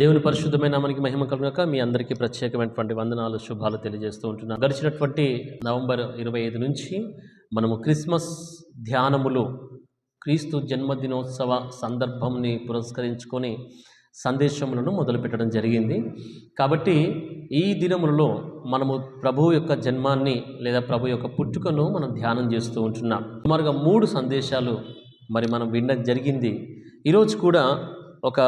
దేవుని పరిశుద్ధమైన మనకి మహిమ కలుగునక మీ అందరికీ ప్రత్యేకమైనటువంటి వందనాలు శుభాలు తెలియజేస్తూ ఉంటున్నాను. గడిచినటువంటి నవంబర్ ఇరవై ఐదు నుంచి మనము క్రిస్మస్ ధ్యానములు క్రీస్తు జన్మదినోత్సవ సందర్భంని పురస్కరించుకొని సందేశములను మొదలుపెట్టడం జరిగింది. కాబట్టి ఈ దినములలో మనము ప్రభు యొక్క జన్మాన్ని లేదా ప్రభు యొక్క పుట్టుకను మనం ధ్యానం చేస్తూ ఉంటున్నాం. సుమారుగా మూడు సందేశాలు మరి మనం వినడం జరిగింది. ఈరోజు కూడా ఒక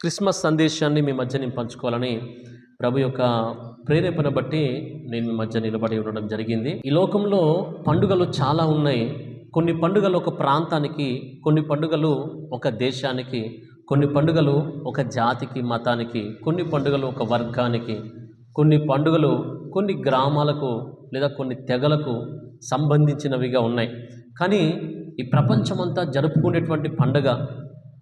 క్రిస్మస్ సందేశాన్ని మీ మధ్య నేను పంచుకోవాలని ప్రభు యొక్క ప్రేరేపణ బట్టి నేను మీ మధ్య నిలబడి ఉండడం జరిగింది. ఈ లోకంలో పండుగలు చాలా ఉన్నాయి. కొన్ని పండుగలు ఒక ప్రాంతానికి కొన్ని పండుగలు ఒక దేశానికి కొన్ని పండుగలు ఒక జాతికి మతానికి కొన్ని పండుగలు ఒక వర్గానికి కొన్ని పండుగలు కొన్ని గ్రామాలకు లేదా కొన్ని తెగలకు సంబంధించినవిగా ఉన్నాయి. కానీ ఈ ప్రపంచమంతా జరుపుకునేటువంటి పండుగ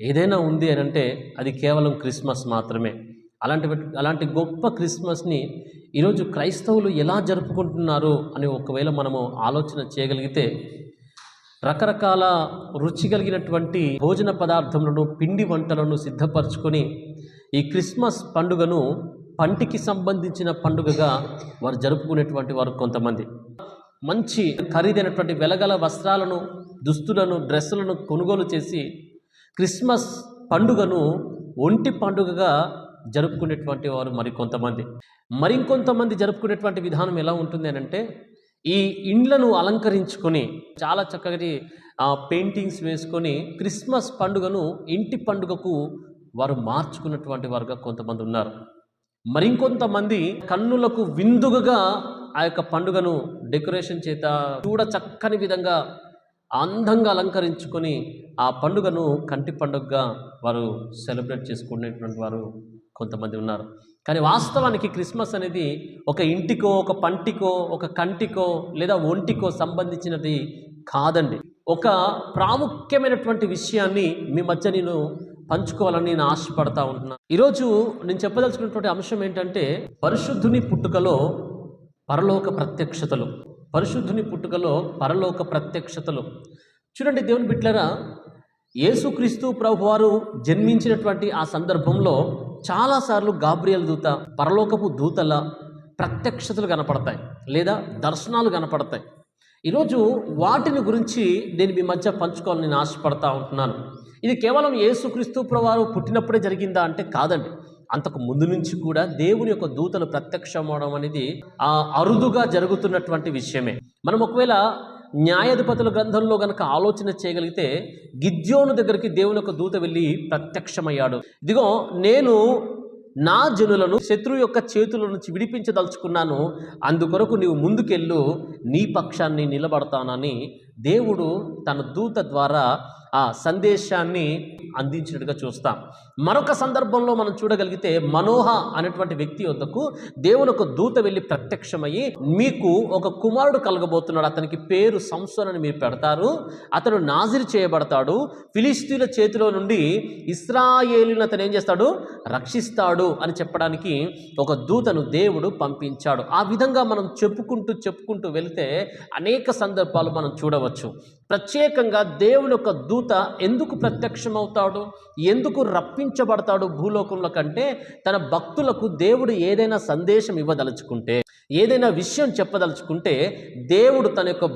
ఏదైనా ఉంది అని అంటే అది కేవలం క్రిస్మస్ మాత్రమే. అలాంటి అలాంటి గొప్ప క్రిస్మస్ని ఈరోజు క్రైస్తవులు ఎలా జరుపుకుంటున్నారు అని ఒకవేళ మనము ఆలోచన చేయగలిగితే రకరకాల రుచి కలిగినటువంటి భోజన పదార్థములను పిండి వంటలను సిద్ధపరచుకొని ఈ క్రిస్మస్ పండుగను పంటికి సంబంధించిన పండుగగా వారు జరుపుకునేటువంటి వారు కొంతమంది. మంచి ఖరీదైనటువంటి వెలగల వస్త్రాలను దుస్తులను డ్రెస్సులను కొనుగోలు చేసి క్రిస్మస్ పండుగను ఒంటి పండుగగా జరుపుకునేటువంటి వారు మరికొంతమంది మరికొంతమంది జరుపుకునేటువంటి విధానం ఎలా ఉంటుంది అని అంటే ఈ ఇండ్లను అలంకరించుకొని చాలా చక్కటి పెయింటింగ్స్ వేసుకొని క్రిస్మస్ పండుగను ఇంటి పండుగకు వారు మార్చుకున్నటువంటి వారుగా కొంతమంది ఉన్నారు. మరింకొంతమంది కన్నులకు విందుగా ఆ యొక్క పండుగను డెకరేషన్ చేత చూడ చక్కని విధంగా అందంగా అలంకరించుకొని ఆ పండుగను కంటి పండుగగా వారు సెలబ్రేట్ చేసుకునేటువంటి వారు కొంతమంది ఉన్నారు. కానీ వాస్తవానికి క్రిస్మస్ అనేది ఒక ఇంటికో ఒక పంటికో ఒక కంటికో లేదా ఒంటికో సంబంధించినది కాదండి. ఒక ప్రాముఖ్యమైనటువంటి విషయాన్ని మీ మధ్య నేను పంచుకోవాలని నేను ఆశపడతా ఉంటున్నాను ఈరోజు నేను చెప్పదలుచుకున్నటువంటి అంశం ఏంటంటే పరిశుద్ధుని పుట్టుకలో పరలోక ప్రత్యక్షతలు. పరిశుద్ధుని పుట్టుకలో పరలోక ప్రత్యక్షతలు. చూడండి దేవుని బిట్లరా యేసుక్రీస్తు ప్రభు వారు జన్మించినటువంటి ఆ సందర్భంలో చాలాసార్లు గాబ్రియల్ దూత పరలోకపు దూతల ప్రత్యక్షతలు కనపడతాయి లేదా దర్శనాలు కనపడతాయి. ఈరోజు వాటిని గురించి నేను మీ మధ్య పంచుకోవాలని నేను ఆశపడతా ఉంటున్నాను. ఇది కేవలం యేసుక్రీస్తు ప్రభువారు పుట్టినప్పుడే జరిగిందా అంటే కాదండి. అంతకు ముందు నుంచి కూడా దేవుని యొక్క దూతలు ప్రత్యక్షమవడం అనేది ఆ అరుదుగా జరుగుతున్నటువంటి విషయమే. మనం ఒకవేళ న్యాయాధిపతుల గ్రంథంలో గనక ఆలోచన చేయగలిగితే గిద్యోను దగ్గరికి దేవుని యొక్క దూత వెళ్ళి ప్రత్యక్షమయ్యాడు. ఇదిగో నేను నా జనులను శత్రువు యొక్క చేతుల నుంచి విడిపించదలుచుకున్నాను. అందుకొరకు నీవు ముందుకెళ్ళు నీ పక్షాన్ని నిలబడతానని దేవుడు తన దూత ద్వారా ఆ సందేశాన్ని అందించినట్టుగా చూస్తాం. మరొక సందర్భంలో మనం చూడగలిగితే మనోహ అనేటువంటి వ్యక్తి వద్దకు దేవుని ఒక దూత వెళ్ళి ప్రత్యక్షమయ్యి మీకు ఒక కుమారుడు కలగబోతున్నాడు. అతనికి పేరు సంసోన్ అని మీరు పెడతారు. అతను నాజిరి చేయబడతాడు. ఫిలిస్తీన్ల చేతిలో నుండి ఇస్రాయేలుని అతను ఏం చేస్తాడు? రక్షిస్తాడు అని చెప్పడానికి ఒక దూతను దేవుడు పంపించాడు. ఆ విధంగా మనం చెప్పుకుంటూ చెప్పుకుంటూ వెళితే అనేక సందర్భాలు మనం చూడవచ్చు. ప్రత్యేకంగా దేవుని యొక్క దూత ఎందుకు ప్రత్యక్షమవుతాడు? ఎందుకు రప్పించబడతాడు భూలోకంలో కంటే? తన భక్తులకు దేవుడు ఏదైనా సందేశం ఇవ్వదలుచుకుంటే ఏదైనా విషయం చెప్పదలుచుకుంటే దేవుడు తన యొక్క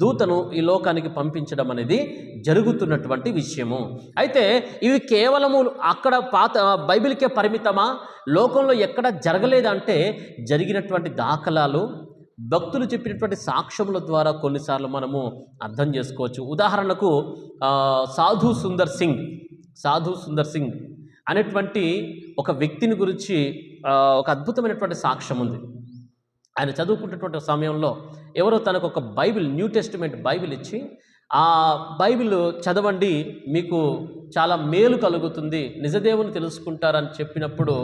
దూతను ఈ లోకానికి పంపించడం అనేది జరుగుతున్నటువంటి విషయము. అయితే ఇవి కేవలము అక్కడ పాత బైబిల్కే పరిమితమా? లోకంలో ఎక్కడ జరగలేదంటే జరిగినటువంటి దాఖలాలు భక్తులు చెప్పినటువంటి సాక్ష్యముల ద్వారా కొన్నిసార్లు మనము అర్థం చేసుకోవచ్చు. ఉదాహరణకు సాధు సుందర్ సింగ్ సాధు సుందర్ సింగ్ అనేటువంటి ఒక వ్యక్తిని గురించి ఒక అద్భుతమైనటువంటి సాక్ష్యం ఉంది. ఆయన చదువుకుంటున్నటువంటి సమయంలో ఎవరో తనకు ఒక బైబిల్ న్యూ టెస్టిమెంట్ బైబిల్ ఇచ్చి ఆ బైబిల్ చదవండి మీకు చాలా మేలు కలుగుతుంది. నిజదేవుని తెలుసుకుంటారని చెప్పినప్పుడు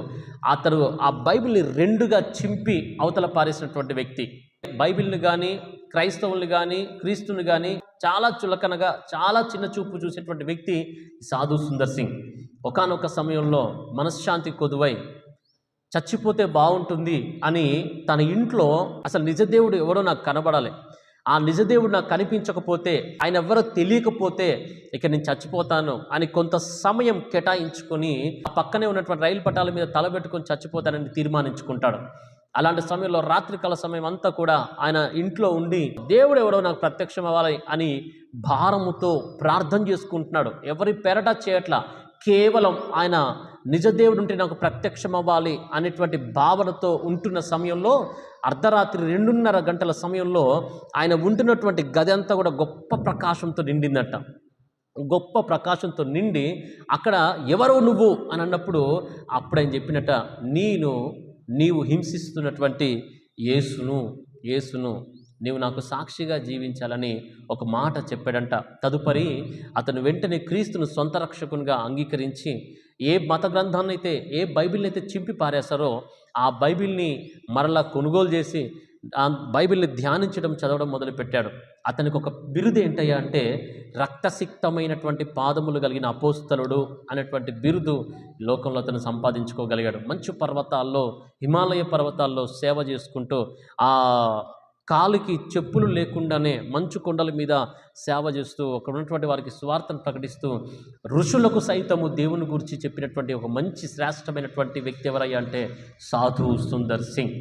అతడు ఆ బైబిల్ని రెండుగా చింపి అవతల పారేసినటువంటి వ్యక్తి. బైబిల్ని కానీ క్రైస్తవుల్ని కానీ క్రీస్తుని కానీ చాలా చులకనగా చాలా చిన్న చూపు చూసేటువంటి వ్యక్తి సాధు సుందర్ సింగ్. ఒకనొక సమయంలో మనశ్శాంతి కొదువై చచ్చిపోతే బాగుంటుంది అని తన ఇంట్లో అసలు నిజదేవుడు ఎవడో నాకు కనబడాలి. ఆ నిజదేవుడు నాకు కనిపించకపోతే ఆయన ఎవరో తెలియకపోతే ఇక నేను చచ్చిపోతాను అని కొంత సమయం కేటాయించుకొని ఆ పక్కనే ఉన్నటువంటి రైలు పట్టాల మీద తలబెట్టుకొని చచ్చిపోతానని తీర్మానించుకుంటాడు. అలాంటి సమయంలో రాత్రికాల సమయం అంతా కూడా ఆయన ఇంట్లో ఉండి దేవుడు ఎవడో నాకు ప్రత్యక్షం అవ్వాలి అని భారముతో ప్రార్థన చేసుకుంటున్నాడు. ఎవరి పెరట చేయట్లా కేవలం ఆయన నిజదేవుడు ఉంటే నాకు ప్రత్యక్షం అవ్వాలి అనేటువంటి భావనతో ఉంటున్న సమయంలో అర్ధరాత్రి రెండున్నర గంటల సమయంలో ఆయన ఉంటున్నటువంటి గది అంతా కూడా గొప్ప ప్రకాశంతో నిండిందట. గొప్ప ప్రకాశంతో నిండి అక్కడ ఎవరు నువ్వు అని అన్నప్పుడు అప్పుడు ఆయన చెప్పినట నేను నీవు హింసిస్తున్నటువంటి యేసును యేసును నీవు నాకు సాక్షిగా జీవించాలని ఒక మాట చెప్పాడంట. తదుపరి అతను వెంటనే క్రీస్తును సొంత రక్షకునిగా అంగీకరించి ఏ మత గ్రంథాన్ని అయితే ఏ బైబిల్ని అయితే చింపి పారేస్తారో ఆ బైబిల్ని మరలా కొనుగోలు చేసి ఆ బైబిల్ని ధ్యానించడం చదవడం మొదలుపెట్టాడు. అతనికి ఒక బిరుదు ఏంటయ్యా అంటే రక్తసిక్తమైనటువంటి పాదములు కలిగిన అపోస్తలుడు అనేటువంటి బిరుదు లోకంలో అతను సంపాదించుకోగలిగాడు. మంచు పర్వతాల్లో హిమాలయ పర్వతాల్లో సేవ చేసుకుంటూ ఆ కాలికి చెప్పులు లేకుండానే మంచు కొండల మీద సేవ చేస్తూ అక్కడ ఉన్నటువంటి వారికి స్వార్థను ప్రకటిస్తూ ఋషులకు సైతము దేవుని గురించి చెప్పినటువంటి ఒక మంచి శ్రేష్టమైనటువంటి వ్యక్తి ఎవరయ్యా అంటే సాధు సుందర్ సింగ్.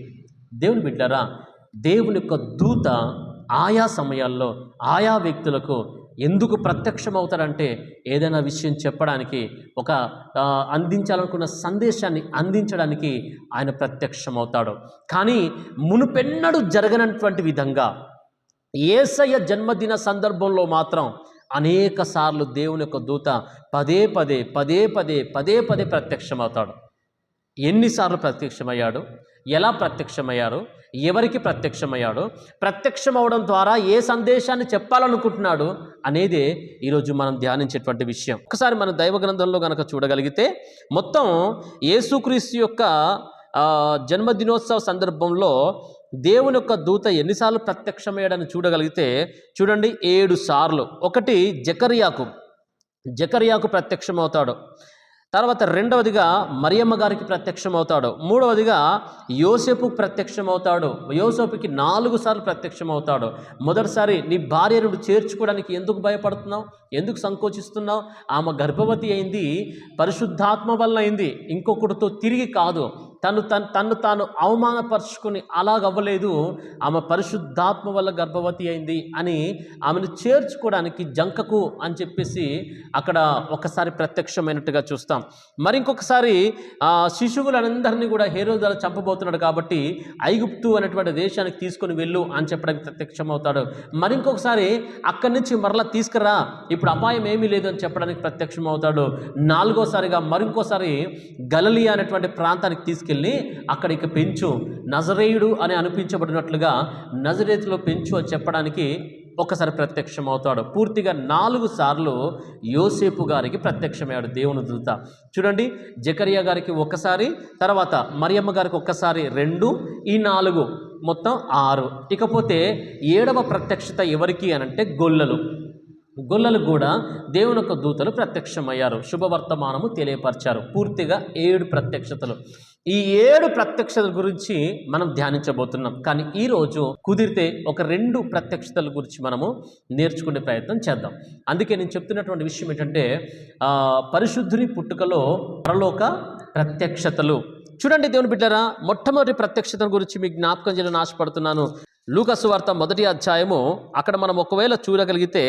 దేవుని బిడ్డారా దేవుని యొక్క దూత ఆయా సమయాల్లో ఆయా వ్యక్తులకు ఎందుకు ప్రత్యక్షం అవుతాడంటే ఏదైనా విషయం చెప్పడానికి ఒక అందించాలనుకున్న సందేశాన్ని అందించడానికి ఆయన ప్రత్యక్షమవుతాడు. కానీ మునుపెన్నడూ జరగనటువంటి విధంగా ఏసయ్య జన్మదిన సందర్భంలో మాత్రం అనేక సార్లు దేవుని యొక్క దూత పదే పదే పదే పదే పదే పదే ప్రత్యక్షమవుతాడు. ఎన్నిసార్లు ప్రత్యక్షమయ్యాడు? ఎలా ప్రత్యక్షమయ్యారు? ఎవరికి ప్రత్యక్షమయ్యాడు ప్రత్యక్షమవడం ద్వారా ఏ సందేశాన్ని చెప్పాలనుకుంటున్నాడు అనేదే ఈరోజు మనం ధ్యానించేటువంటి విషయం. ఒకసారి మన దైవ గ్రంథంలో కనుక చూడగలిగితే మొత్తం యేసుక్రీస్తు యొక్క జన్మదినోత్సవ సందర్భంలో దేవుని యొక్క దూత ఎన్నిసార్లు ప్రత్యక్షమయ్యాడని చూడగలిగితే చూడండి ఏడు సార్లు. ఒకటి జకరియాకు. జకరియాకు ప్రత్యక్షమవుతాడు. తర్వాత రెండవదిగా మరియమ్మ గారికి ప్రత్యక్షమవుతాడు. మూడవదిగా యోసేపు ప్రత్యక్షమవుతాడు. యోసేపుకి నాలుగు సార్లు ప్రత్యక్షమవుతాడు. మొదటిసారి నీ భార్యను చేర్చుకోవడానికి ఎందుకు భయపడుతున్నావు? ఎందుకు సంకోచిస్తున్నావు? ఆమె గర్భవతి అయింది పరిశుద్ధాత్మ వల్ల అయింది. ఇంకొకటితో తిరిగి కాదు. తను తను తను తాను అవమానపరుచుకుని అలాగవ్వలేదు. ఆమె పరిశుద్ధాత్మ వల్ల గర్భవతి అయింది అని ఆమెను చేర్చుకోవడానికి జంకకు అని చెప్పేసి అక్కడ ఒకసారి ప్రత్యక్షమైనట్టుగా చూస్తాం. మరి ఇంకొకసారి శిశువులందరినీ కూడా హేరోదాలు చంపబోతున్నాడు కాబట్టి ఐగుప్తు అనేటువంటి దేశానికి తీసుకొని వెళ్ళు అని చెప్పడానికి ప్రత్యక్షమవుతాడు. మరి ఇంకొకసారి అక్కడి నుంచి మరలా తీసుకురా ఇప్పుడు అపాయం ఏమీ లేదు అని చెప్పడానికి ప్రత్యక్షమవుతాడు. నాలుగోసారిగా మరింకోసారి గలలి అనేటువంటి ప్రాంతానికి తీసుకు తీసుకెళ్ళి అక్కడ ఇక పెంచు. నజరేయుడు అని అనిపించబడినట్లుగా నజరేతులో పెంచు అని చెప్పడానికి ఒకసారి ప్రత్యక్షమవుతాడు. పూర్తిగా నాలుగు సార్లు యోసేపు గారికి ప్రత్యక్షమయ్యాడు దేవుని దూత. చూడండి జకరియా గారికి ఒకసారి తర్వాత మరియమ్మ గారికి ఒక్కసారి రెండు ఈ నాలుగు మొత్తం ఆరు. ఇకపోతే ఏడవ ప్రత్యక్షత ఎవరికి అనంటే గొల్లలు. గొల్లలు కూడా దేవుని యొక్క దూతలు ప్రత్యక్షమయ్యారు. శుభవర్తమానము తెలియపరిచారు. పూర్తిగా ఏడు ప్రత్యక్షతలు. ఈ ఏడు ప్రత్యక్షతల గురించి మనం ధ్యానించబోతున్నాం. కానీ ఈరోజు కుదిరితే ఒక రెండు ప్రత్యక్షతల గురించి మనము నేర్చుకునే ప్రయత్నం చేద్దాం. అందుకే నేను చెప్తున్నటువంటి విషయం ఏంటంటే పరిశుద్ధుని పుట్టుకలో పరలోక ప్రత్యక్షతలు. చూడండి దేవుని బిడ్డరా మొట్టమొదటి ప్రత్యక్షత గురించి మీకు జ్ఞాపకం చేయాలని ఆశపడుతున్నాను. లూకసు వార్త మొదటి అధ్యాయము అక్కడ మనం ఒకవేళ చూడగలిగితే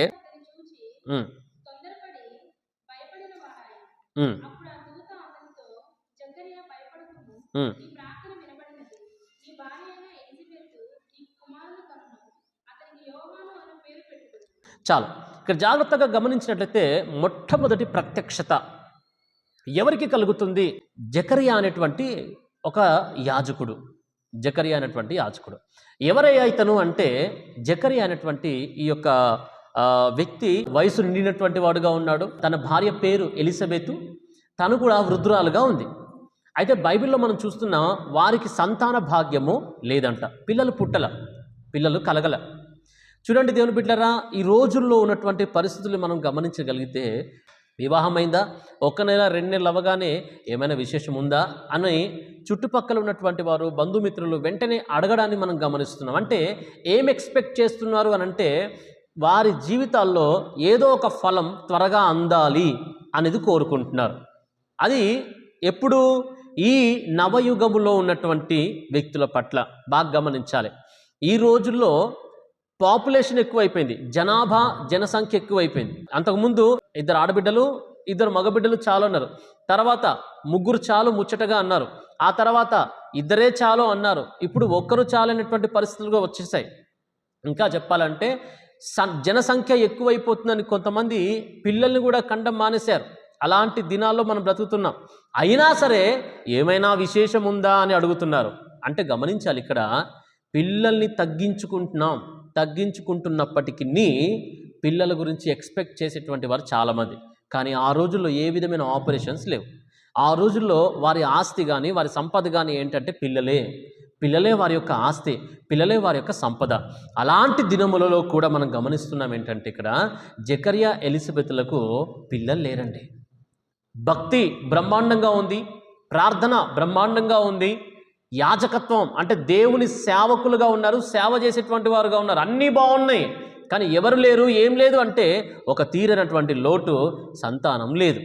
చాలు. ఇక్కడ జాగ్రత్తగా గమనించినట్లయితే మొట్టమొదటి ప్రత్యక్షత ఎవరికి కలుగుతుంది? జకరియా అనేటువంటి ఒక యాజకుడు. జకరియా అనేటువంటి యాజకుడు. ఎవరయ్యా ఇతను అంటే? జకరియా అనేటువంటి ఈ యొక్క వ్యక్తి వయసు నిండినటువంటి వాడుగా ఉన్నాడు. తన భార్య పేరు ఎలిజబెతు. తను కూడా వృద్ధురాలుగా ఉంది. అయితే బైబిల్లో మనం చూస్తున్నాం వారికి సంతాన భాగ్యము లేదంట. పిల్లలు పుట్టల. పిల్లలు కలగల. చూడండి దేవుని బిడ్డరా ఈ రోజుల్లో ఉన్నటువంటి పరిస్థితులు మనం గమనించగలిగితే వివాహమైందా? ఒక నెల రెండు నెలలు అవ్వగానే ఏమైనా విశేషం ఉందా? అని చుట్టుపక్కల ఉన్నటువంటి వారు బంధుమిత్రులు వెంటనే అడగడాన్ని మనం గమనిస్తున్నాం. అంటే ఏం ఎక్స్పెక్ట్ చేస్తున్నారు అని అంటే వారి జీవితాల్లో ఏదో ఒక ఫలం త్వరగా అందాలి అనేది కోరుకుంటున్నారు. అది ఎప్పుడు? ఈ నవయుగములో ఉన్నటువంటి వ్యక్తుల పట్ల బాగా గమనించాలి. ఈ రోజుల్లో పాపులేషన్ ఎక్కువైపోయింది. జనాభా జనసంఖ్య ఎక్కువైపోయింది. అంతకుముందు ఇద్దరు ఆడబిడ్డలు ఇద్దరు మగబిడ్డలు చాలు అన్నారు. తర్వాత ముగ్గురు చాలు ముచ్చటగా అన్నారు. ఆ తర్వాత ఇద్దరే చాలు అన్నారు. ఇప్పుడు ఒక్కరు చాలు అనేటువంటి పరిస్థితులుగా వచ్చేసాయి. ఇంకా చెప్పాలంటే స- జనసంఖ్య ఎక్కువైపోతుందని కొంతమంది పిల్లల్ని కూడా కండం మానేశారు. అలాంటి దినాల్లో మనం బ్రతుకుతున్నాం. అయినా సరే ఏమైనా విశేషం ఉందా అని అడుగుతున్నారు. అంటే గమనించాలి ఇక్కడ పిల్లల్ని తగ్గించుకుంటున్నాం. తగ్గించుకుంటున్నప్పటికీ పిల్లల గురించి ఎక్స్పెక్ట్ చేసేటువంటి వారు చాలామంది. కానీ ఆ రోజుల్లో ఏ విధమైన ఆపరేషన్స్ లేవు. ఆ రోజుల్లో వారి ఆస్తి కానీ వారి సంపద కానీ ఏంటంటే పిల్లలే. పిల్లలే వారి యొక్క ఆస్తి పిల్లలే వారి యొక్క సంపద. అలాంటి దినములలో కూడా మనం గమనిస్తున్నాం ఏంటంటే ఇక్కడ జకరియా ఎలిజబెత్లకు పిల్లలు లేరండి. భక్తి బ్రహ్మాండంగా ఉంది ప్రార్థన బ్రహ్మాండంగా ఉంది యాజకత్వం అంటే దేవుని సేవకులుగా ఉన్నారు సేవ చేసేటువంటి వారుగా ఉన్నారు అన్నీ బాగున్నాయి. కానీ ఎవరు లేరు ఏం లేదు అంటే ఒక తీరనటువంటి లోటు సంతానం లేదు.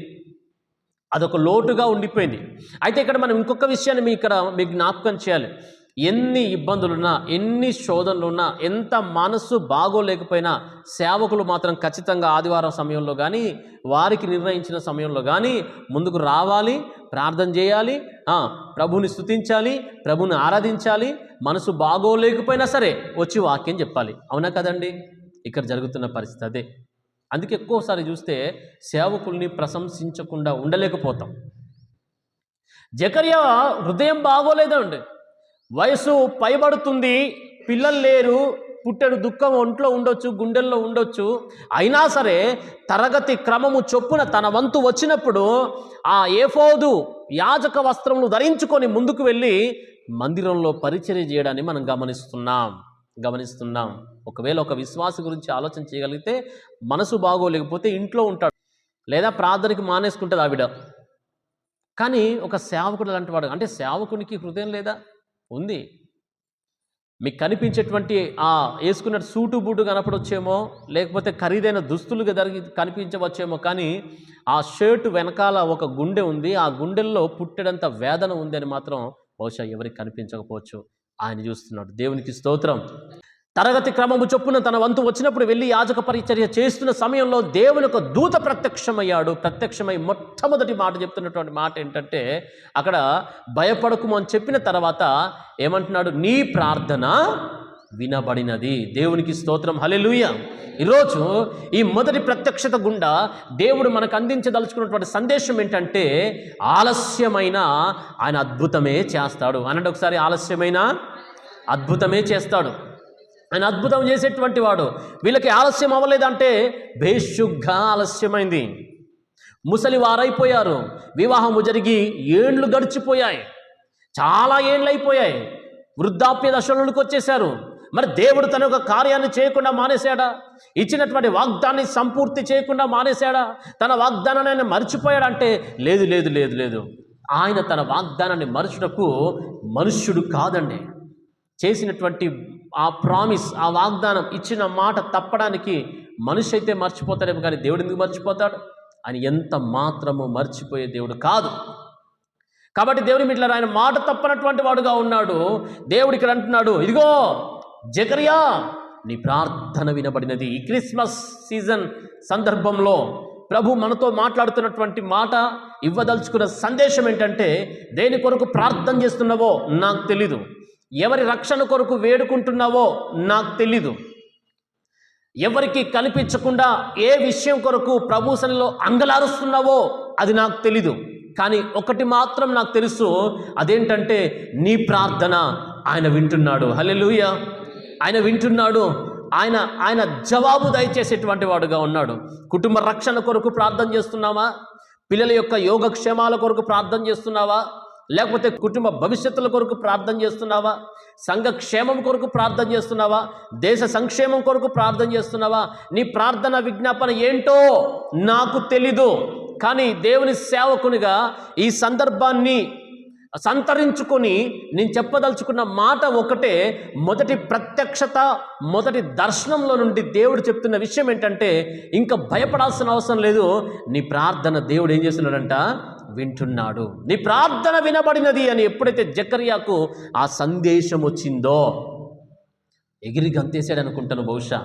అదొక లోటుగా ఉండిపోయింది. అయితే ఇక్కడ మనం ఇంకొక విషయాన్ని మీ ఇక్కడ మీకు జ్ఞాపకం చేయాలి. ఎన్ని ఇబ్బందులున్నా ఎన్ని శోధనలున్నా ఎంత మనస్సు బాగోలేకపోయినా సేవకులు మాత్రం ఖచ్చితంగా ఆదివారం సమయంలో కానీ వారికి నిర్ణయించిన సమయంలో కానీ ముందుకు రావాలి ప్రార్థన చేయాలి ప్రభుని స్తుతించాలి ప్రభుని ఆరాధించాలి మనసు బాగోలేకపోయినా సరే వచ్చి వాక్యం చెప్పాలి. అవునా కదండి? ఇక్కడ జరుగుతున్న పరిస్థితి అదే. అందుకే ఎక్కువసారి చూస్తే సేవకుల్ని ప్రశంసించకుండా ఉండలేకపోతాం. జకర్య హృదయం బాగోలేదండి. వయసు పైబడుతుంది పిల్లలు లేరు పుట్టెడు దుఃఖం ఒంట్లో ఉండొచ్చు గుండెల్లో ఉండొచ్చు. అయినా సరే తరగతి క్రమము చొప్పున తన వంతు వచ్చినప్పుడు ఆ ఏఫోదు యాజక వస్త్రములు ధరించుకొని ముందుకు వెళ్ళి మందిరంలో పరిచర్య చేయడాన్ని మనం గమనిస్తున్నాం. గమనిస్తున్నాం. ఒకవేళ ఒక విశ్వాస గురించి ఆలోచన చేయగలిగితే మనసు బాగోలేకపోతే ఇంట్లో ఉంటాడు. లేదా ప్రార్థనకి మానేసుకుంటుంది ఆవిడ. కానీ ఒక సేవకుడు లాంటి వాడు. అంటే సేవకునికి హృదయం లేదా? ఉంది. మీకు కనిపించేటువంటి ఆ వేసుకున్న సూటు బూటు కనపడొచ్చేమో లేకపోతే ఖరీదైన దుస్తులుగా జరిగి కనిపించవచ్చేమో కానీ ఆ షర్టు వెనకాల ఒక గుండె ఉంది. ఆ గుండెల్లో పుట్టడంత వేదన ఉంది అని మాత్రం బహుశా ఎవరికి కనిపించకపోవచ్చు. ఆయన చూస్తున్నాడు. దేవునికి స్తోత్రం. తరగతి క్రమము చొప్పున తన వంతు వచ్చినప్పుడు వెళ్ళి యాజక పరిచర్య చేస్తున్న సమయంలో దేవుని ఒక దూత ప్రత్యక్షమయ్యాడు. ప్రత్యక్షమై మొట్టమొదటి మాట చెప్తున్నటువంటి మాట ఏంటంటే అక్కడ భయపడకుము అని చెప్పిన తర్వాత ఏమంటున్నాడు? నీ ప్రార్థన వినబడినది. దేవునికి స్తోత్రం. హలెలుయ ఈరోజు ఈ మొదటి ప్రత్యక్షత గుండా దేవుడు మనకు అందించదలుచుకున్నటువంటి సందేశం ఏంటంటే ఆలస్యమైన ఆయన అద్భుతమే చేస్తాడు. అనండి ఒకసారి ఆలస్యమైన అద్భుతమే చేస్తాడు. ఆయన అద్భుతం చేసేటువంటి వాడు. వీళ్ళకి ఆలస్యం అవ్వలేదంటే బేషుగ్గా ఆలస్యమైంది. ముసలి వారైపోయారు. వివాహము జరిగి ఏండ్లు గడిచిపోయాయి. చాలా ఏండ్లు అయిపోయాయి వృద్ధాప్య దశలోకి వచ్చేశారు. మరి దేవుడు తన యొక్క కార్యాన్ని చేయకుండా మానేశాడా? ఇచ్చినటువంటి వాగ్దాన్ని సంపూర్తి చేయకుండా మానేశాడా? తన వాగ్దానాన్ని ఆయన మర్చిపోయాడంటే లేదు లేదు లేదు లేదు. ఆయన తన వాగ్దానాన్ని మరచుటకు మనుష్యుడు కాదండి. చేసినటువంటి ఆ ప్రామిస్ ఆ వాగ్దానం ఇచ్చిన మాట తప్పడానికి మనిషి అయితే మర్చిపోతాడేమో కానీ దేవుడు ఎందుకు మర్చిపోతాడు? అని ఎంత మాత్రము మర్చిపోయే దేవుడు కాదు. కాబట్టి దేవుని మిట్ల ఆయన మాట తప్పనటువంటి వాడుగా ఉన్నాడు. దేవుడు ఇక్కడ అంటున్నాడు ఇదిగో జకరియా నీ ప్రార్థన వినబడినది. ఈ క్రిస్మస్ సీజన్ సందర్భంలో ప్రభు మనతో మాట్లాడుతున్నటువంటి మాట ఇవ్వదలుచుకున్న సందేశం ఏంటంటే దేని కొరకు ప్రార్థన చేస్తున్నావో నాకు తెలీదు. ఎవరి రక్షణ కొరకు వేడుకుంటున్నావో నాకు తెలీదు. ఎవరికి కనిపించకుండా ఏ విషయం కొరకు ప్రభుసనలో అంగలారుస్తున్నావో అది నాకు తెలీదు. కానీ ఒకటి మాత్రం నాకు తెలుసు అదేంటంటే నీ ప్రార్థన ఆయన వింటున్నాడు. హలెలుయ ఆయన వింటున్నాడు. ఆయన ఆయన జవాబు దయచేసేటువంటి వాడుగా ఉన్నాడు. కుటుంబ రక్షణ కొరకు ప్రార్థన చేస్తున్నావా? పిల్లల యొక్క యోగక్షేమాల కొరకు ప్రార్థన చేస్తున్నావా? లేకపోతే కుటుంబ భవిష్యత్తుల కొరకు ప్రార్థన చేస్తున్నావా? సంఘ క్షేమం కొరకు ప్రార్థన చేస్తున్నావా? దేశ సంక్షేమం కొరకు ప్రార్థన చేస్తున్నావా? నీ ప్రార్థన విజ్ఞాపన ఏంటో నాకు తెలీదు. కానీ దేవుని సేవకునిగా ఈ సందర్భాన్ని సంతరించుకొని నేను చెప్పదలుచుకున్న మాట ఒకటే మొదటి ప్రత్యక్షత మొదటి దర్శనంలో నుండి దేవుడు చెప్తున్న విషయం ఏంటంటే ఇంకా భయపడాల్సిన అవసరం లేదు. నీ ప్రార్థన దేవుడు ఏం చేస్తున్నాడంట? వింటున్నాడు. నీ ప్రార్థన వినబడినది అని ఎప్పుడైతే జకర్యాకు ఆ సందేశం వచ్చిందో ఎగిరి గంతేసాడు అనుకుంటాను బహుశా.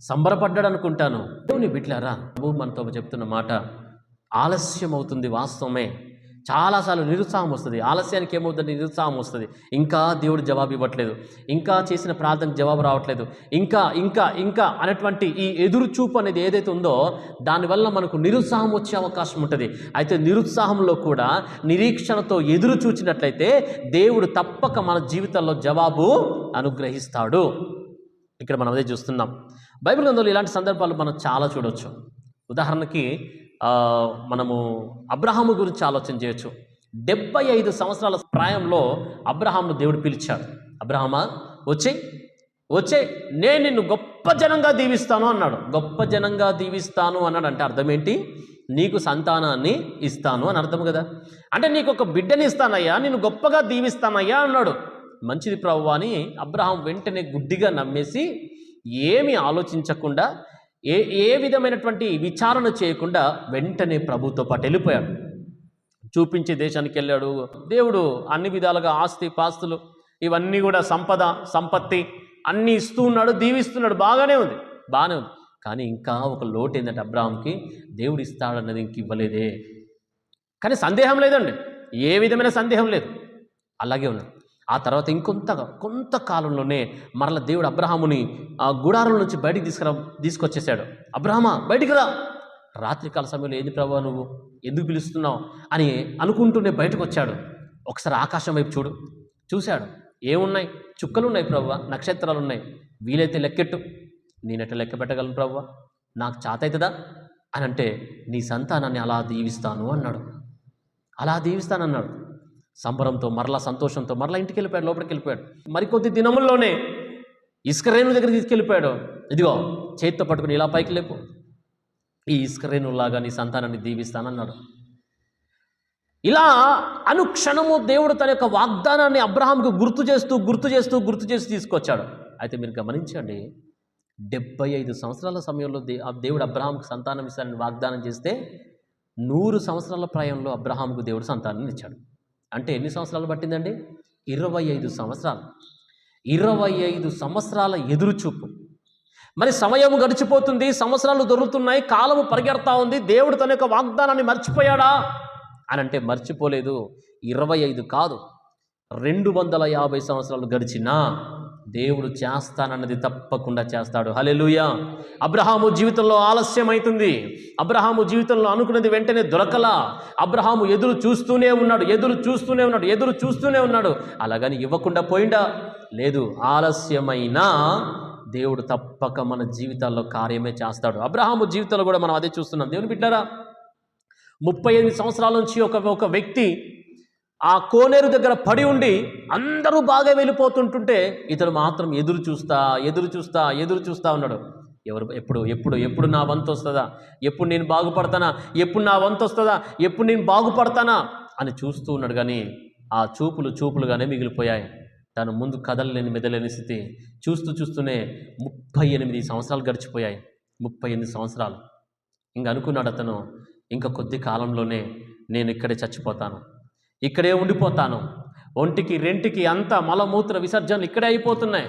సంబరపడ్డాడు అనుకుంటాను దేవుని బిడ్లారా ప్రభు మనతో చెప్తున్న మాట ఆలస్యం అవుతుంది వాస్తవమే. చాలాసార్లు నిరుత్సాహం వస్తుంది. ఆలస్యానికి ఏమవుతుంది నిరుత్సాహం వస్తుంది. ఇంకా దేవుడు జవాబు ఇవ్వట్లేదు. ఇంకా చేసిన ప్రార్థనకు జవాబు రావట్లేదు. ఇంకా ఇంకా ఇంకా అనేటువంటి ఈ ఎదురు చూపు అనేది ఏదైతే ఉందో దానివల్ల మనకు నిరుత్సాహం వచ్చే అవకాశం ఉంటుంది. అయితే నిరుత్సాహంలో కూడా నిరీక్షణతో ఎదురు చూచినట్లయితే దేవుడు తప్పక మన జీవితంలో జవాబు అనుగ్రహిస్తాడు. ఇక్కడ మనం అదే చూస్తున్నాం. బైబిల్ గ్రంథంలో ఇలాంటి సందర్భాలు మనం చాలా చూడవచ్చు ఉదాహరణకి మనము అబ్రహాము గురించి ఆలోచన చేయొచ్చు. డెబ్బై ఐదు సంవత్సరాల ప్రాయంలో అబ్రహాంను దేవుడు పిలిచాడు. అబ్రహమా వచ్చే వచ్చే నేను నిన్ను గొప్ప జనంగా దీవిస్తాను అన్నాడు. గొప్ప జనంగా దీవిస్తాను అన్నాడు అంటే అర్థం ఏంటి? నీకు సంతానాన్ని ఇస్తాను అని అర్థం కదా? అంటే నీకు ఒక బిడ్డని ఇస్తానయ్యా నేను గొప్పగా దీవిస్తానయ్యా అన్నాడు. మంచిది ప్రభు అని అబ్రహాం వెంటనే గుడ్డిగా నమ్మేసి ఏమీ ఆలోచించకుండా ఏ ఏ విధమైనటువంటి విచారణ చేయకుండా వెంటనే ప్రభుతో పాటు వెళ్ళిపోయాడు. చూపించే దేశానికి వెళ్ళాడు. దేవుడు అన్ని విధాలుగా ఆస్తి పాస్తులు ఇవన్నీ కూడా సంపద సంపత్తి అన్నీ ఇస్తూ ఉన్నాడు దీవిస్తున్నాడు. బాగానే ఉంది. బాగానే ఉంది. కానీ ఇంకా ఒక లోటు ఏంటంటే అబ్రాహంకి దేవుడు ఇస్తాడన్నది ఇంక ఇవ్వలేదే. కానీ సందేహం లేదండి. ఏ విధమైన సందేహం లేదు. అలాగే ఉన్నాడు ఆ తర్వాత ఇంకొంత కొంతకాలంలోనే మరల దేవుడు అబ్రహాముని ఆ గుడారం నుంచి బయటికి తీసుకురా తీసుకొచ్చేసాడు. అబ్రహమా బయటికి రా. రాత్రికాల సమయంలో ఏంది ప్రభావ నువ్వు? ఎందుకు పిలుస్తున్నావు? అని అనుకుంటూనే బయటకు వచ్చాడు ఒకసారి ఆకాశం వైపు చూడు. చూశాడు. ఏమున్నాయి? చుక్కలు ఉన్నాయి ప్రభు నక్షత్రాలు ఉన్నాయి వీలైతే లెక్కెట్టు. నేనెట్ట లెక్క పెట్టగలను ప్రవ్వ నాకు చాతవుతుందా అని అంటే నీ సంతానాన్ని అలా దీవిస్తాను అన్నాడు. అలా దీవిస్తానన్నాడు. సంబరంతో మరలా సంతోషంతో మరలా ఇంటికి వెళ్ళిపోయాడు లోపలికి వెళ్ళిపోయాడు మరికొద్ది దినముల్లోనే ఇసుకరేణు దగ్గర తీసుకెళ్ళిపోయాడు. ఇదిగో చేతితో పట్టుకుని ఇలా పైకి లేపు. ఈ ఇసుకరేణులాగా నీ సంతానాన్ని దీవిస్తానన్నాడు. ఇలా అనుక్షణము దేవుడు తన యొక్క వాగ్దానాన్ని అబ్రహాంకు గుర్తు చేస్తూ గుర్తు చేస్తూ గుర్తు చేస్తూ తీసుకొచ్చాడు. అయితే మీరు గమనించండి డెబ్బై ఐదు సంవత్సరాల సమయంలో దే ఆ దేవుడు అబ్రహాంకు సంతానం ఇస్తానని వాగ్దానం చేస్తే నూరు సంవత్సరాల ప్రాయంలో అబ్రహాంకు దేవుడు సంతానం ఇచ్చాడు. అంటే ఎన్ని సంవత్సరాలు పట్టిందండి? ఇరవై ఐదు సంవత్సరాలు. ఇరవై ఐదు సంవత్సరాల ఎదురుచూపు. మరి సమయం గడిచిపోతుంది సంవత్సరాలు దొరుకుతున్నాయి కాలము పరిగెడతా ఉంది దేవుడు తన యొక్క వాగ్దానాన్ని మర్చిపోయాడా? అని అంటే మర్చిపోలేదు. ఇరవై ఐదు కాదు. రెండు వందల యాభై సంవత్సరాలు గడిచినా దేవుడు చేస్తానన్నది తప్పకుండా చేస్తాడు. హలెలుయా అబ్రహాము జీవితంలో ఆలస్యం అవుతుంది అబ్రహాము జీవితంలో అనుకున్నది వెంటనే దొరకలా. అబ్రహాము ఎదురు చూస్తూనే ఉన్నాడు ఎదురు చూస్తూనే ఉన్నాడు ఎదురు చూస్తూనే ఉన్నాడు. అలాగని ఇవ్వకుండా పోయిండా? లేదు ఆలస్యమైనా దేవుడు తప్పక మన జీవితాల్లో కార్యమే చేస్తాడు. అబ్రహాము జీవితంలో కూడా మనం అదే చూస్తున్నాం. దేవుని బిడ్డారా ముప్పై ఎనిమిది సంవత్సరాల నుంచి ఒక ఒక వ్యక్తి ఆ కోనేరు దగ్గర పడి ఉండి అందరూ బాగా వెళ్ళిపోతుంటుంటే ఇతడు మాత్రం ఎదురు చూస్తా ఎదురు చూస్తా ఎదురు చూస్తా ఉన్నాడు. ఎవరు ఎప్పుడు ఎప్పుడు ఎప్పుడు నా వంతు వస్తుందా? ఎప్పుడు నేను బాగుపడతానా? ఎప్పుడు నా వంతు వస్తుందా? ఎప్పుడు నేను బాగుపడతానా? అని చూస్తూ ఉన్నాడు. కానీ ఆ చూపులు చూపులుగానే మిగిలిపోయాయి. తను ముందు కదలలేని మెదలేని స్థితి. చూస్తూ చూస్తూనే ముప్పై ఎనిమిది సంవత్సరాలు గడిచిపోయాయి. ముప్పై ఎనిమిది సంవత్సరాలు. ఇంక అనుకున్నాడు అతను ఇంకా కొద్ది కాలంలోనే నేను ఇక్కడే చచ్చిపోతాను. ఇక్కడే ఉండిపోతాను. ఒంటికి రెంటికి అంతా మలమూత్ర విసర్జనలు ఇక్కడే అయిపోతున్నాయి.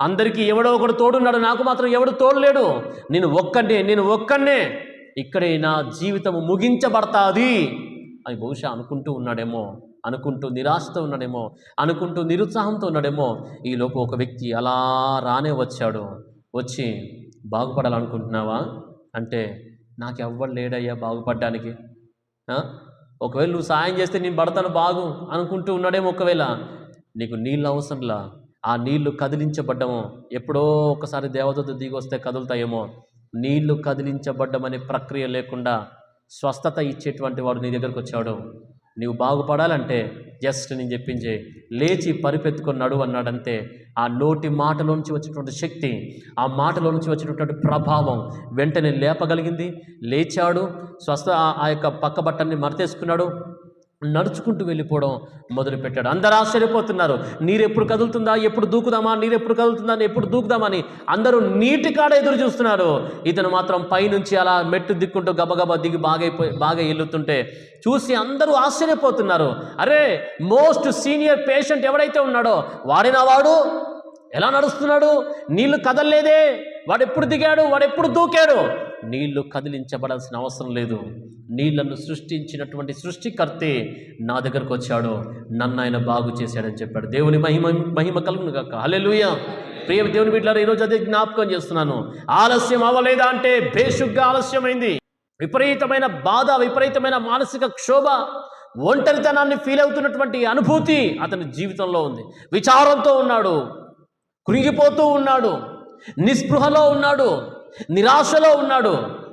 అందరికీ ఎవడో ఒకడు తోడున్నాడు నాకు మాత్రం ఎవడు తోడలేడు. నేను ఒక్కడే నేను ఒక్కడే ఇక్కడే నా జీవితం ముగించబడతాది అని బహుశా అనుకుంటూ ఉన్నాడేమో అనుకుంటూ నిరాశతో ఉన్నాడేమో అనుకుంటూ నిరుత్సాహంతో ఉన్నాడేమో. ఈలోపు ఒక వ్యక్తి అలా రానే వచ్చాడు. వచ్చి బాగుపడాలనుకుంటున్నావా? అంటే నాకు ఎవ్వడు లేడయ్యా బాగుపడడానికి. ఒకవేళ నువ్వు సాయం చేస్తే నేను పడతాను బాగు అనుకుంటూ ఉన్నాడేమో ఒకవేళ. నీకు నీళ్ళు అవసరంలా? ఆ నీళ్ళు కదిలించబడ్డము? ఎప్పుడో ఒకసారి దేవతతో దిగి వస్తే కదులుతాయేమో? నీళ్ళు కదిలించబడ్డం అనే ప్రక్రియ లేకుండా స్వస్థత ఇచ్చేటువంటి వాడు నీ దగ్గరకు వచ్చాడు. నీవు బాగుపడాలంటే జస్ట్ నేను చెప్పించే లేచి పరిపెత్తుకొని నడువు అన్నాడంతే ఆ నోటి మాటలోంచి వచ్చినటువంటి శక్తి ఆ మాటలోంచి వచ్చినటువంటి ప్రభావం వెంటనే లేపగలిగింది. లేచాడు స్వస్థ ఆ- యొక్క పక్క బట్టన్ని మరతేసుకున్నాడు. నడుచుకుంటూ వెళ్ళిపోవడం మొదలుపెట్టాడు. అందరూ ఆశ్చర్యపోతున్నారు. నీరెప్పుడు కదులుతుందా? ఎప్పుడు దూకుదామా? నీరెప్పుడు కదులుతుందా? ఎప్పుడు దూకుదామని అందరూ నీటి కాడ ఎదురు చూస్తున్నారు. ఇతను మాత్రం పైనుంచి అలా మెట్టు దిక్కుంటూ గబగబా దిగి బాగైపోయి బాగా ఎల్లుతుంటే చూసి అందరూ ఆశ్చర్యపోతున్నారు. అరే మోస్ట్ సీనియర్ పేషెంట్ ఎవడైతే ఉన్నాడో వాడినా వాడు? ఎలా నడుస్తున్నాడు? నీళ్ళు కదలలేదే. వాడెప్పుడు దిగాడు? వాడెప్పుడు దూకాడు? నీళ్ళు కదిలించబడాల్సిన అవసరం లేదు. నీళ్ళను సృష్టించినటువంటి సృష్టికర్తే నా దగ్గరకు వచ్చాడు. నన్ను ఆయన బాగు చేశాడని చెప్పాడు. దేవుని మహిమ మహిమ కలుగును కాక హల్లెలూయ. ప్రియ దేవుని బిడ్డలారా ఈరోజు అదే జ్ఞాపకం చేస్తున్నాను. ఆలస్యం అవ్వలేదా అంటే బేషుగ్గా ఆలస్యమైంది. విపరీతమైన బాధ విపరీతమైన మానసిక క్షోభ ఒంటరితనాన్ని ఫీల్ అవుతున్నటువంటి అనుభూతి అతని జీవితంలో ఉంది. విచారంతో ఉన్నాడు. కృంగిపోతూ ఉన్నాడు. నిస్పృహలో ఉన్నాడు. నిరాశలో ఉన్నాడు.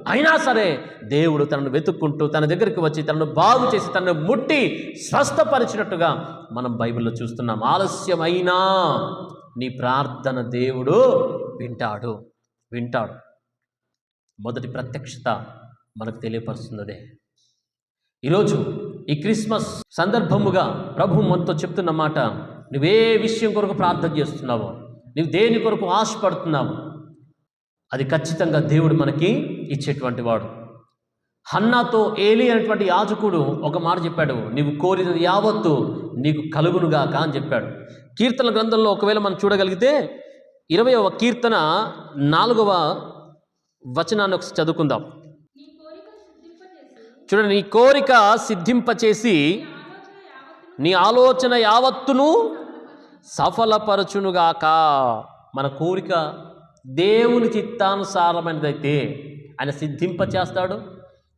అయినా సరే దేవుడు తనను వెతుక్కుంటూ తన దగ్గరికి వచ్చి తనను బాగు చేసి తనను ముట్టి స్వస్థపరిచినట్టుగా మనం బైబిల్లో చూస్తున్నాం. ఆలస్యమైనా నీ ప్రార్థన దేవుడు వింటాడు. వింటాడు. మొదటి ప్రత్యక్షత మనకు తెలియపరుస్తుంది అదే ఈరోజు ఈ క్రిస్మస్ సందర్భముగా ప్రభు మనతో చెప్తున్న మాట నువ్వే విషయం కొరకు ప్రార్థన చేస్తున్నావు. నువ్వు దేని కొరకు ఆశపడుతున్నావు? అది ఖచ్చితంగా దేవుడు మనకి ఇచ్చేటువంటి వాడు. హన్నాతో ఏలి అనేటువంటి యాజకుడు ఒక మాట చెప్పాడు నీవు కోరిన యావత్తు నీకు కలుగునుగాక అని చెప్పాడు. కీర్తన గ్రంథంలో ఒకవేళ మనం చూడగలిగితే ఇరవయవ కీర్తన నాలుగవ వచనాన్ని ఒకసారి చదువుకుందాం. చూడండి నీ కోరిక సిద్ధింపచేసి నీ ఆలోచన యావత్తును సఫలపరచునుగాక మన కోరిక దేవుని చిత్తానుసారమైనదైతే ఆయన సిద్ధింపచేస్తాడు.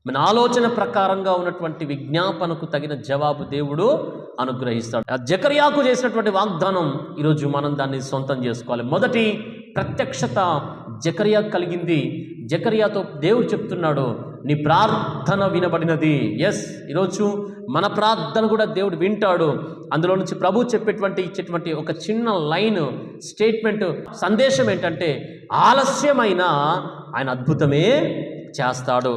మన ఆలోచన ప్రకారంగా ఉన్నటువంటి విజ్ఞాపనకు తగిన జవాబు దేవుడు అనుగ్రహిస్తాడు. ఆ జకర్యాకు చేసినటువంటి వాగ్దానం ఈరోజు మనం దాన్ని సొంతం చేసుకోవాలి. మొదటి ప్రత్యక్షత జకర్యా కలిగింది. జకర్యాతో దేవుడు చెప్తున్నాడు నీ ప్రార్థన వినబడినది. ఎస్ ఈరోజు మన ప్రార్థన కూడా దేవుడు వింటాడు. అందులో నుంచి ప్రభు చెప్పేటువంటి ఇచ్చేటువంటి ఒక చిన్న లైన్ స్టేట్మెంట్ సందేశం ఏంటంటే ఆలస్యమైన ఆయన అద్భుతమే చేస్తాడు.